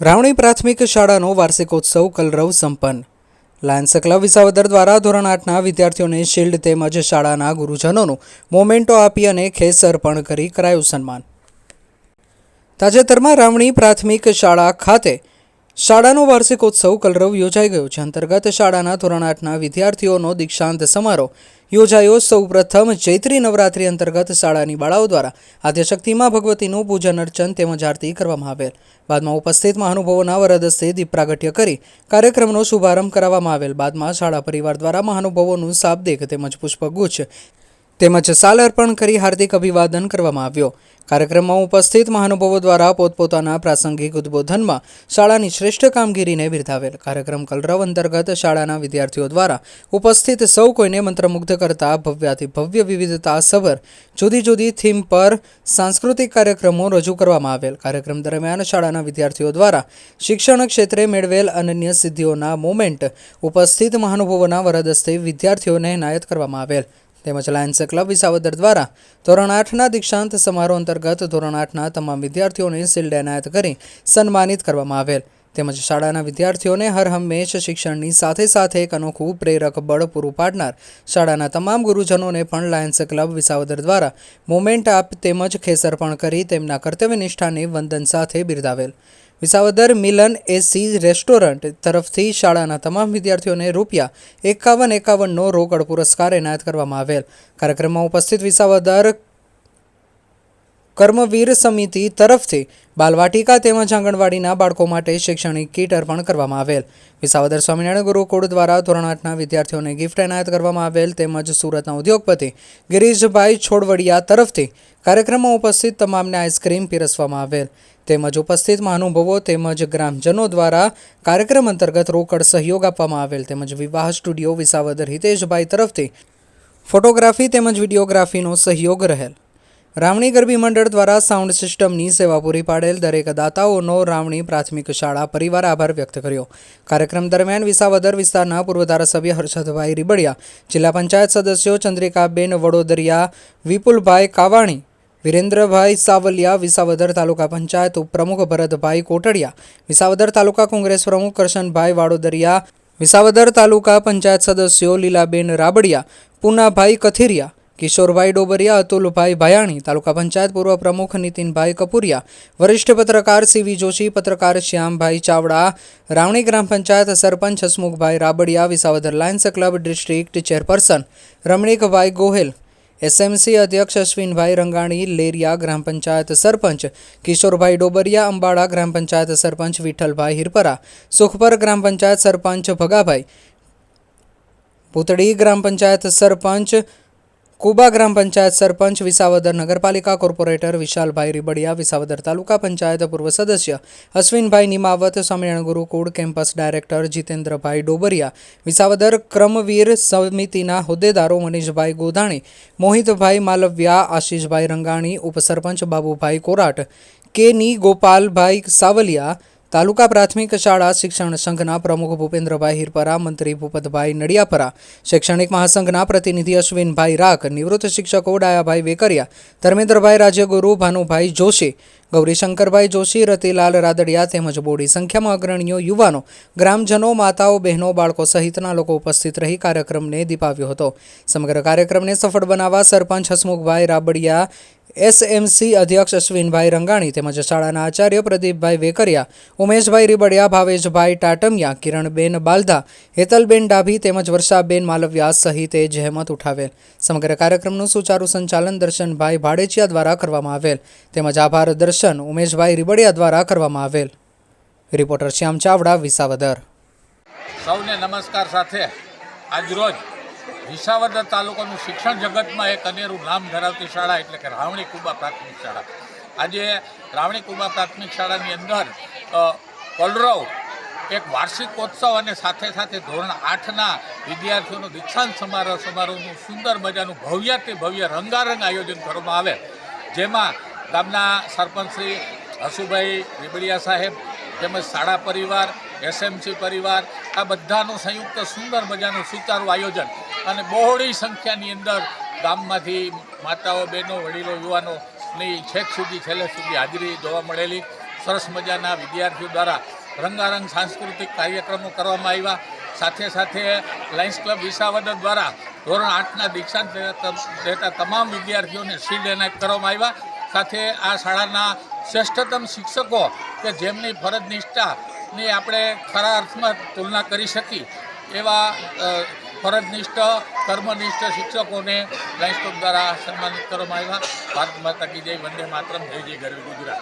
રાવણી પ્રાથમિક શાળાનો વાર્ષિકોત્સવ કલરવ સંપન્ન. લાયન્સ ક્લબ વિસાવદર દ્વારા ધોરણ આઠના વિદ્યાર્થીઓને શિલ્ડ તેમજ શાળાના ગુરુજનોનું મોમેન્ટો આપી અને ખેસ અર્પણ કરી કરાયું સન્માન. તાજેતરમાં રાવણી પ્રાથમિક શાળા ખાતે શાળાનો વાર્ષિકોત્સવ કલરવ યોજાઈ ગયો છે. અંતર્ગત શાળાના ધોરણ આઠના વિદ્યાર્થીઓનો દીક્ષાંત સમારોહ યોજાયો. સૌપ્રથમ ચૈત્રી નવરાત્રી અંતર્ગત શાળાની બાળાઓ દ્વારા આદ્યશક્તિમાં ભગવતીનું પૂજન અર્ચન તેમજ આરતી કરવામાં આવેલ. બાદમાં ઉપસ્થિત મહાનુભાવોના વરદસ્તે દીપ પ્રાગટ્ય કરી કાર્યક્રમનો શુભારંભ કરાવવામાં આવેલ. બાદમાં શાળા પરિવાર દ્વારા મહાનુભાવોનું શાબ્દિક તેમજ પુષ્પગુચ્છ તેમજ સાલ અર્પણ કરી હાર્દિક અભિવાદન કરવામાં આવ્યો. કાર્યક્રમમાં ઉપસ્થિત મહાનુભાવો દ્વારા પોતપોતાના પ્રાસંગિક ઉદ્બોધનમાં શાળાની શ્રેષ્ઠ કામગીરીને બિરદાવેલ. કાર્યક્રમ કલરવ અંતર્ગત શાળાના વિદ્યાર્થીઓ દ્વારા ઉપસ્થિત સૌ કોઈને મંત્રમુગ્ધ કરતા ભવ્યાથી ભવ્ય વિવિધતા સભર જુદી જુદી થીમ પર સાંસ્કૃતિક કાર્યક્રમો રજૂ કરવામાં આવેલ. કાર્યક્રમ દરમિયાન શાળાના વિદ્યાર્થીઓ દ્વારા શિક્ષણ ક્ષેત્રે મેળવેલ અનન્ય સિદ્ધિઓના મોમેન્ટ ઉપસ્થિત મહાનુભાવોના વરદસ્તે વિદ્યાર્થીઓને એનાયત કરવામાં આવેલ. તેમજ લાયન્સ ક્લબ વિસાવદર દ્વારા ધોરણ આઠના દીક્ષાંત સમારોહ અંતર્ગત ધોરણ આઠના તમામ વિદ્યાર્થીઓને શિલ્ડ એનાયત કરી સન્માનિત કરવામાં આવેલ. તેમજ શાળાના વિદ્યાર્થીઓને હર હંમેશ શિક્ષણની સાથે સાથે એક અનોખું પ્રેરક બળ પૂરું પાડનાર શાળાના તમામ ગુરુજનોને પણ લાયન્સ ક્લબ વિસાવદર દ્વારા મોમેન્ટ આપ તેમજ ખેસર પણ કરી તેમના કર્તવ્ય નિષ્ઠાને વંદન સાથે બિરદાવેલ. વિસાવદર મિલન એસી રેસ્ટોરન્ટ તરફથી શાળાના તમામ વિદ્યાર્થીઓને રૂપિયા એકાવન એકાવનનો રોકડ પુરસ્કાર એનાયત કરવામાં આવેલ. કાર્યક્રમમાં ઉપસ્થિત વિસાવદર કર્મવીર સમિતિ તરફથી બાલવાટિકા તેમજ આંગણવાડીના બાળકો માટે શૈક્ષણિક કીટ અર્પણ કરવામાં આવેલ. વિસાવદર સ્વામિનારાયણ ગુરુકુળ દ્વારા ધોરણ આઠના વિદ્યાર્થીઓને ગિફ્ટ એનાયત કરવામાં આવેલ તેમજ સુરતના ઉદ્યોગપતિ ગિરીશભાઈ છોડવડિયા તરફથી કાર્યક્રમમાં ઉપસ્થિત તમામને આઈસ્ક્રીમ પીરસવામાં આવેલ. તેમજ ઉપસ્થિત મહાનુભવો તેમજ ગ્રામજનો દ્વારા કાર્યક્રમ અંતર્ગત રોકડ સહયોગ આપવામાં આવેલ. તેમજ વિવાહ સ્ટુડિયો વિસાવદર હિતેશભાઈ તરફથી ફોટોગ્રાફી તેમજ વિડીયોગ્રાફીનો સહયોગ રહેલ. રાવણી ગરબી મંડળ દ્વારા સાઉન્ડ સિસ્ટમની સેવા પૂરી પાડેલ દરેક દાતાઓનો રાવણી પ્રાથમિક શાળા પરિવાર આભાર વ્યક્ત કર્યો. કાર્યક્રમ દરમિયાન વિસાવદર વિસ્તારના પૂર્વ ધારાસભ્ય હર્ષદભાઈ રીબડિયા, જિલ્લા પંચાયત સદસ્યો ચંદ્રિકાબેન વડોદરિયા, વિપુલભાઈ કાવાણી, વિરેન્દ્રભાઈ સાવલિયા, વિસાવદર તાલુકા પંચાયત ઉપપ્રમુખ ભરતભાઈ કોટડિયા, વિસાવદર તાલુકા કોંગ્રેસ પ્રમુખ કરશનભાઈ વાડોદરિયા, વિસાવદર તાલુકા પંચાયત સદસ્યો લીલાબેન રાબડિયા, પૂનાભાઈ કથિરિયા કિશોરભાઈ ડોબરિયા, અતુલભાઈ ભાયાણી, તાલુકા પંચાયત પૂર્વ પ્રમુખ નીતિનભાઈ કપુરિયા, વરિષ્ઠ પત્રકાર સીવી જોશી, પત્રકાર શ્યામભાઈ ચાવડા, રાવણી ગ્રામ panchayat sarpanch Hasmukhbhai Rabadiya, Visavadar lions club district chairperson Ramnikbhai Gohel, SMC અધ્યક્ષ અશ્વિનભાઈ રંગાણી, લેરિયા ગ્રામ પંચાયત સરપંચ કિશોરભાઈ ડોબરિયા, અંબાડા ગ્રામ પંચાયત સરપંચ વિઠ્ઠલભાઈ હિરપરા, સુખપર ગ્રામ પંચાયત સરપંચ ભગાભાઈ ભૂતડી ગ્રામ પંચાયત સરપંચ કુબા ગ્રામ પંચાયત સરપંચ વિસાવદર નગરપાલિકા કોર્પોરેટર વિશાલભાઈ રીબડિયા, વિસાવદર તાલુકા પંચાયત પૂર્વ સદસ્ય અશ્વિનભાઈ નિમાવત, સ્વામિનારાયણ ગુરુકુળ કેમ્પસ ડાયરેક્ટર જીતેન્દ્રભાઈ ડોબરિયા, વિસાવદર ક્રમવીર સમિતિના હોદ્દેદારો મનીષભાઈ ગોધાણી, મોહિતભાઈ માલવ્યા, આશીષભાઈ રંગાણી, ઉપસરપંચ બાબુભાઈ કોરાટ કેની ગોપાલભાઈ સાવલિયા તાલુકા પ્રાથમિક શાળા શિક્ષણ સંઘના પ્રમુખ ભૂપેન્દ્રભાઈ હિરપરા, મંત્રી ભૂપતભાઈ નડિયાપરા, શૈક્ષણિક મહાસંઘના પ્રતિનિધિ અશ્વિનભાઈ રાખ, નિવૃત્ત શિક્ષકો ડાયાભાઈ વેકરિયા, ધર્મેન્દ્રભાઈ રાજ્યગુરુ ભાનુભાઈ જોશી ગૌરીશંકરભાઈ જોશી, રતિલાલ રાદડિયા તેમજ બોડી સંખ્યામાં અગ્રણીઓ યુવાનો, ગ્રામજનો, માતાઓ, બહેનો, બાળકો સહિતના લોકો ઉપસ્થિત રહી કાર્યક્રમને દીપાવ્યો હતો. સમગ્ર કાર્યક્રમને સફળ બનાવવા સરપંચ હસમુખભાઈ રાબડિયા, એસએમસી અધ્યક્ષ અશ્વિનભાઈ રંગાણી તેમજ શાળાના આચાર્ય પ્રદીપભાઈ વેકરિયા, ઉમેશભાઈ રીબડિયા, ભાવેશભાઈ ટાટમિયા, કિરણબેન બાલધા, હેતલબેન ડાભી તેમજ વર્ષાબેન માલવ્યા સહિતે જહેમત ઉઠાવેલ. સમગ્ર કાર્યક્રમનું સુચારુ સંચાલન દર્શનભાઈ ભાડેચિયા દ્વારા કરવામાં આવેલ. તેમજ આભાર દર્શન ઉમેશભાઈ રીબડિયા દ્વારા કરવામાં આવેલ. રિપોર્ટર શ્યામ ચાવડા, વિસાવદર. સૌને નમસ્કાર સાથે. આજરોજ વિસાવદર તાલુકાનું શિક્ષણ જગતમાં એક અનેરું નામ ધરાવતી શાળા, એટલે કે રાવણી કુબા પ્રાથમિક શાળા. આજે રાવણી કુબા પ્રાથમિક શાળાની અંદર કલરવ એક વાર્ષિકોત્સવ અને સાથે સાથે ધોરણ આઠના વિદ્યાર્થીઓનો દીક્ષાંત સમારોહ, સમારોહનું સુંદર મજાનું ભવ્યાથી ભવ્ય રંગારંગ આયોજન કરવામાં આવે જેમાં ગામના સરપંચ શ્રી હસુભાઈ રીબડિયા સાહેબ તેમજ શાળા પરિવાર, એસએમસી પરિવાર, આ બધાનું સંયુક્ત સુંદર મજાનું સુચારું આયોજન અને બહોળી સંખ્યાની અંદર ગામમાંથી માતાઓ, બહેનો, વડીલો, યુવાનોની છેક સુધી, છેલ્લે સુધી હાજરી જોવા મળેલી. સરસ મજાના વિદ્યાર્થીઓ દ્વારા રંગારંગ સાંસ્કૃતિક કાર્યક્રમો કરવામાં આવ્યા. સાથે સાથે લાયન્સ ક્લબ વિસાવદર દ્વારા ધોરણ આઠના દીક્ષાંત લેતા તમામ વિદ્યાર્થીઓને શીલ્ડ એનાયત કરવામાં આવ્યા. સાથે આ શાળાના શ્રેષ્ઠતમ શિક્ષકો કે જેમની ફરજ નિષ્ઠાની આપણે ખરા અર્થમાં તુલના કરી શકી એવા ફરજનિષ્ઠ, કર્મનિષ્ઠ શિક્ષકોને લાઇન્સ દ્વારા સન્માનિત કરવામાં આવ્યા. ભારત માતા કી જય, વંદે માતરમ, જય જય ગરવી ગુજરાત.